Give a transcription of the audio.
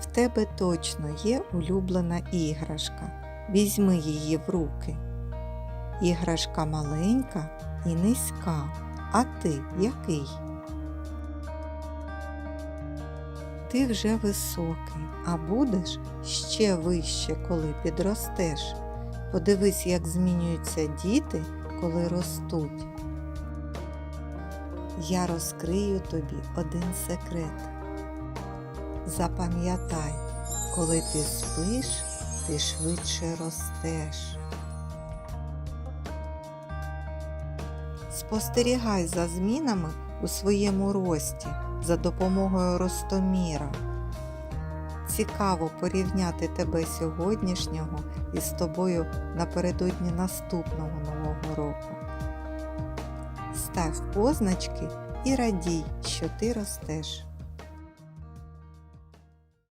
В тебе точно є улюблена іграшка. Візьми її в руки. Іграшка маленька і низька. А ти який? Ти вже високий, а будеш ще вище, коли підростеш. Подивись, як змінюються діти, коли ростуть. Я розкрию тобі один секрет. Запам'ятай, коли ти спиш, ти швидше ростеш. Спостерігай за змінами у своєму рості за допомогою ростоміра. Цікаво порівняти тебе сьогоднішнього із тобою напередодні наступного нового року. Став позначки і радій, що ти ростеш.